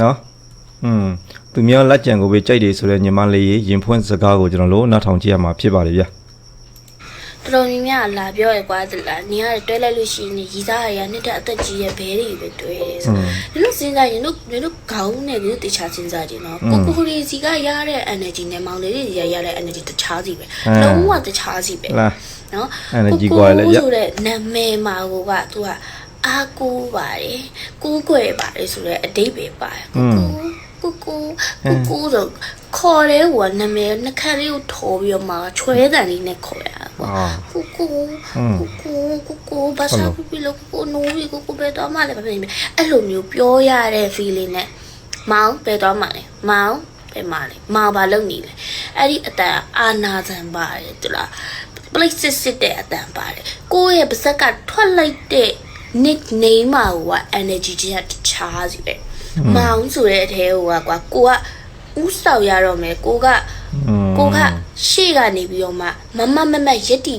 နော်อืมသူများလက်ကြံကိုပဲကြိုက်တယ်ဆိုတဲ့ညီမလေးရေရင်ဖွင့်စကားကိုကျွန်တော်တို့နားထောင်ကြည့်ရမှာဖြစ်ပါတယ်ဗျာ တော်တော်များများလာပြောရကွာသလားနေရတယ်တွဲလိုက်လို့ရှိရင်ရီစားရရနှစ်တဲ့အသက်ကြီးရဲ့ဘဲတွေပဲတွဲတယ်ဆိုဒီလိုစဉ်းစားရင်တို့တို့ခေါင်းနဲ့တို့တခြားစဉ်းစားကြည့်နော်ကိုကိုလေးစီကရတဲ့ energy နဲ့မောင်လေးတွေစီကရတဲ့ energy တခြားစီပဲလုံးဝတခြားစီပဲ လား နော် energy ကွာလေဗျ ဆိုတဲ့နာမည်မှာကိုက तू က အာကိုပါတယ်ကိုးကွယ်ပါတယ်ဆိုတော့အတိတ်ပဲပါတယ်ကိုကိုကိုကိုကိုဆိုခေါ်တဲ့ဟိုကနာမည်နှစ်ခါလေးကိုထော်ပြီးတော့မှချွဲတန်လေးနဲ့ခေါ်ရတာပေါ့အာကိုကိုကိုကိုကိုကိုဘာသာပပီလို့ကိုနိုးပြီးကိုကိုပဲတော့မှလည်းပဲအဲ့လိုမျိုးပြောရတဲ့ feeling နဲ့မောင်ပဲတော့မှလည်းမောင်ပဲမှလည်းမောင်ဘာလုပ်နေလဲအဲ့ဒီအတန်အာနာဇံပါတယ်တူလား place စစ်စစ်တဲ့အတန်ပါတယ်ကိုယ့်ရဲ့ပါဇက်ကထွက်လိုက်တဲ့ nickname မှာက energy ကြီးကတခြားစီပဲမောင်ဆိုတဲ့အထဲဟိုကကွာကိုကဥဆောက်ရတော့မယ်ကိုကอืมကိုကရှေ့ကနေပြီးတော့မှမမမမရက်တီ